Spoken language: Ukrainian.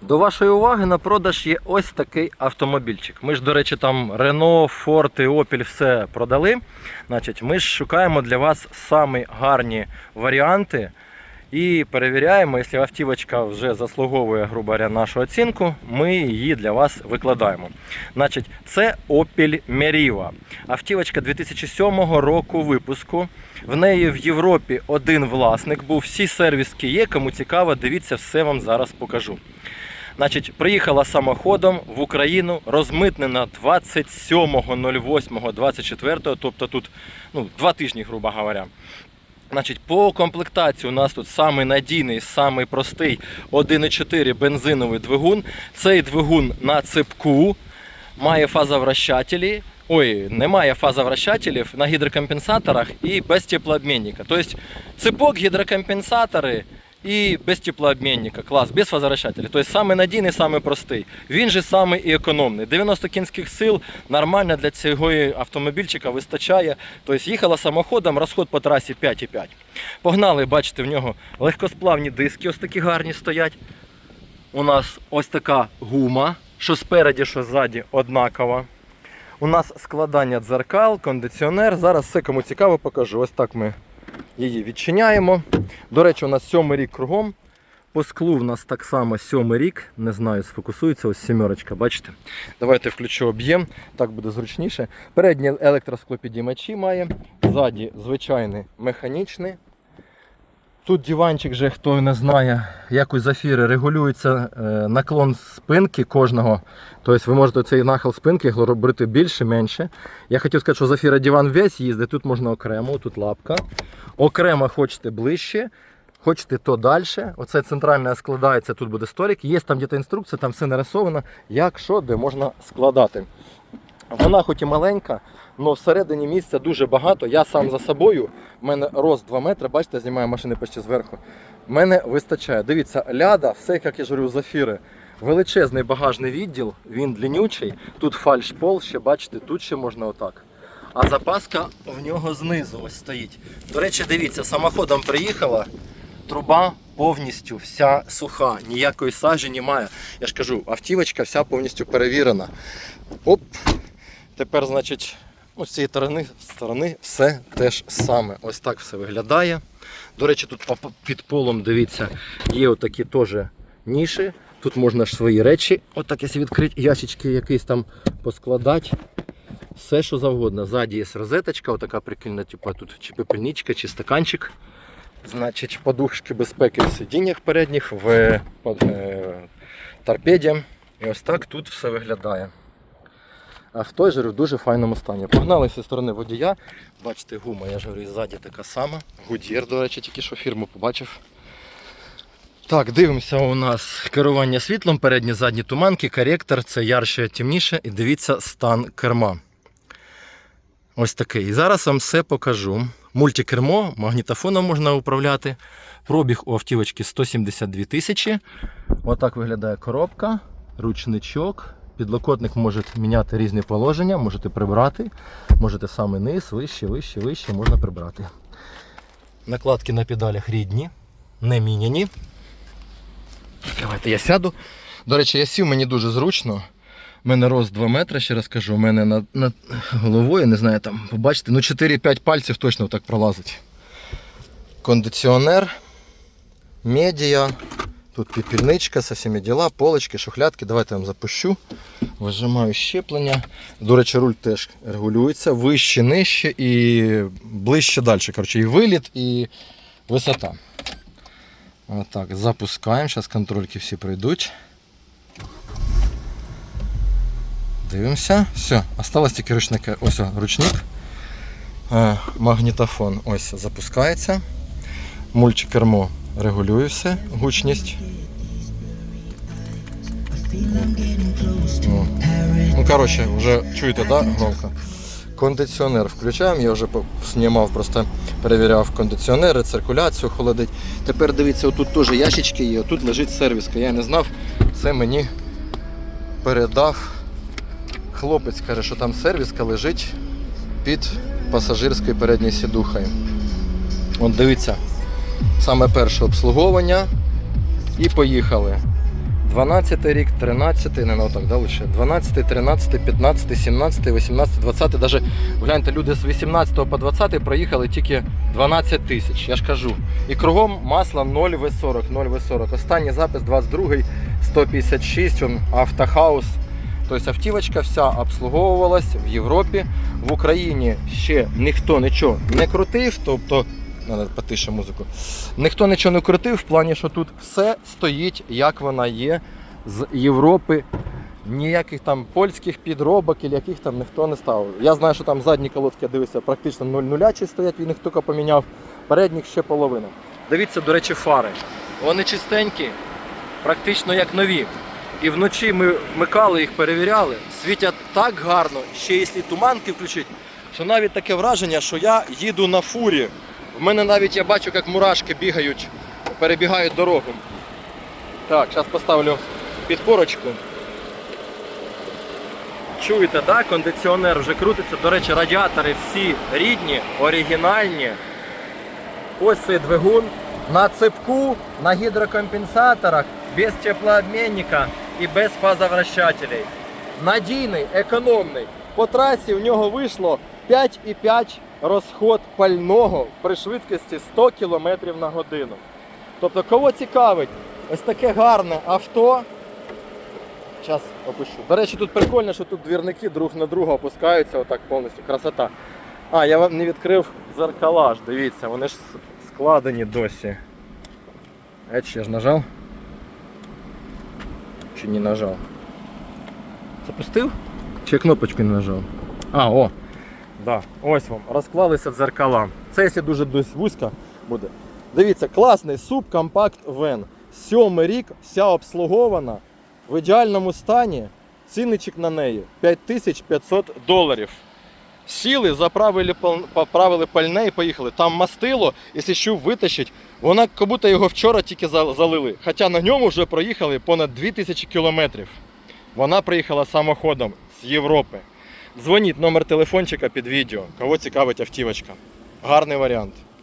До вашої уваги на продаж є ось такий автомобільчик. Ми ж, до речі, там Renault, Ford і Opel все продали. Значить, ми ж шукаємо для вас самі гарні варіанти і перевіряємо, якщо автівочка вже заслуговує, грубо говоря, нашу оцінку, ми її для вас викладаємо. Значить, це Opel Meriva. Автівочка 2007 року випуску. В неї в Європі один власник був. Всі сервіски є. Кому цікаво, дивіться, все вам зараз покажу. Значить, приїхала самоходом в Україну, розмитнена 27.08.24, тобто тут ну, два тижні, грубо говоря. Значить, по комплектації у нас тут самий надійний, самий простий 1,4 бензиновий двигун. Цей двигун на цепку має фазовращателі. Ой, немає фазовращателів на гідрокомпенсаторах і без теплообмінника. Тобто цепок, гідрокомпенсатори і без теплообмінника. Клас, без фазовращателів. Тобто самий надійний, самий простий. Він же самий і економний. 90 кінських сил нормально для цього автомобільчика вистачає. Тобто їхала самоходом, розход по трасі 5,5. Погнали, бачите, в нього легкосплавні диски, ось такі гарні стоять. У нас ось така гума, що спереді, що ззаді однакова. У нас складання дзеркал, кондиціонер. Зараз все кому цікаво покажу. Ось так ми її відчиняємо. До речі, у нас сьомий рік кругом. По склу в нас так само сьомий рік. Не знаю, сфокусується ось сімерочка, бачите? Давайте включу об'єм, так буде зручніше. Передні електросклопідіймачі має, ззаді звичайний механічний. Тут диванчик, же, хто не знає, як у зафіри регулюється е, наклон спинки кожного. Тобто ви можете цей нахил спинки робити більше, менше. Я хотів сказати, що зафіра диван весь їздить, тут можна окремо, тут лапка. Окремо хочете ближче, хочете то далі. Оце центральне складається, тут буде сторік. Є там десь інструкція, там все нарисовано, як що, де можна складати. Вона хоч і маленька, але всередині місця дуже багато. Я сам за собою, в мене рост 2 метри, бачите, знімаю машини почти зверху. Мене вистачає. Дивіться, ляда, все, як я ж говорю, зафіри. Величезний багажний відділ, він длиннючий. Тут фальшпол, ще бачите, тут ще можна отак. А запаска в нього знизу ось стоїть. До речі, дивіться, самоходом приїхала, труба повністю вся суха, ніякої сажі немає. Я ж кажу, автівочка вся повністю перевірена. Оп. Тепер, значить, з цієї сторони, сторони все те ж саме. Ось так все виглядає. До речі, тут під полом, дивіться, є отакі теж ніші. Тут можна ж свої речі, отак якщо відкрити, ящички якісь там поскладати. Все, що завгодно. Ззаді є розеточка, отака прикольна, типу тут чи пепельничка, чи стаканчик. Значить, подушки безпеки в сидіннях передніх, в под- е, торпеді. І ось так тут все виглядає. Авто ж в дуже файному стані. Погнали зі сторони водія. Бачите, гума, я ж говорю, ззаді така сама. Гудєр, до речі, тільки що фірму побачив. Так, дивимося у нас керування світлом, передні задні туманки, коректор, це ярше, темніше. І дивіться стан керма. Ось такий. І зараз вам все покажу. Мультикермо, магнітофоном можна управляти. Пробіг у автівочки 172 тисячі. Отак виглядає коробка, ручничок. Підлокотник може міняти різні положення, можете прибрати. Можете саме низ, вище, вище, вище можна прибрати. Накладки на педалях рідні, не міняні. Давайте я сяду. До речі, я сів, мені дуже зручно. У мене рост 2 метри, ще раз кажу, у мене над, над головою, не знаю, там, побачите, ну 4-5 пальців точно так пролазить. Кондиціонер, медіа, тут піпільничка, со всіми діла, полочки, шухлядки. Давайте я вам запущу. Вижимаю щеплення. До речі, руль теж регулюється. Вище, нижче і ближче далі. Коротше, і виліт, і висота. Отак, запускаємо. Зараз контрольки всі пройдуть. Дивимося. Все, осталось тільки ручник. Ось ручник. Е, магнітофон ось запускається. Мультикермо регулює все, гучність. О. Ну, коротше, вже чуєте, да, громко? Кондиціонер включаємо, я вже знімав, просто перевіряв кондиціонери, циркуляцію холодить. Тепер дивіться, отут теж ящички є, отут лежить сервіска. Я не знав, це мені передав хлопець, каже, що там сервіска лежить під пасажирською передньою сідухою. От дивіться, саме перше обслуговування і поїхали. 12 рік, 13, не ну так, да, лише 12, 13, 15, 17, 18, 20. Даже гляньте, люди з 18 по 20 проїхали тільки 12 тисяч. Я ж кажу. І кругом масло 0 В40, 0 В40. Останній запис 22, 156, он автохаус. Тобто автівочка вся обслуговувалась в Європі. В Україні ще ніхто нічого не крутив. Тобто, надо потише музику. Ніхто нічого не крутив в плані, що тут все стоїть, як вона є з Європи. Ніяких там польських підробок, і яких там ніхто не ставив. Я знаю, що там задні колодки, я дивився, практично 0 нулячі стоять, він їх тільки поміняв. Передніх ще половина. Дивіться, до речі, фари. Вони чистенькі, практично як нові. І вночі ми вмикали їх, перевіряли. Світять так гарно, ще якщо туманки включить, що навіть таке враження, що я їду на фурі. В мене навіть я бачу, як мурашки бігають, перебігають дорогу. Так, зараз поставлю підпорочку. Чуєте, да? кондиціонер вже крутиться. До речі, радіатори всі рідні, оригінальні. Ось цей двигун на цепку, на гідрокомпенсаторах, без теплообмінника і без фазовращателей. Надійний, економний. По трасі в нього вийшло 5,5 розход пального при швидкості 100 км на годину. Тобто, кого цікавить, ось таке гарне авто. Зараз опишу. До речі, тут прикольно, що тут двірники друг на друга опускаються, отак повністю. Красота. А, я вам не відкрив зеркала ж, дивіться, вони ж складені досі. А я ж нажав? Чи не нажав? Запустив? Чи кнопочку не нажав? А, о! Да, ось вам, розклалися дзеркала. Це якщо дуже вузько буде. Дивіться, класний субкомпакт вен. Сьомий рік, вся обслугована, в ідеальному стані. Цінничок на неї 5500 доларів. Сіли, заправили, поправили пальне і поїхали. Там мастило, якщо що витащить, вона як будто його вчора тільки залили. Хоча на ньому вже проїхали понад 2000 кілометрів. Вона приїхала самоходом з Європи. Дзвоніть номер телефончика під відео. Кого цікавить автівочка. Гарний варіант.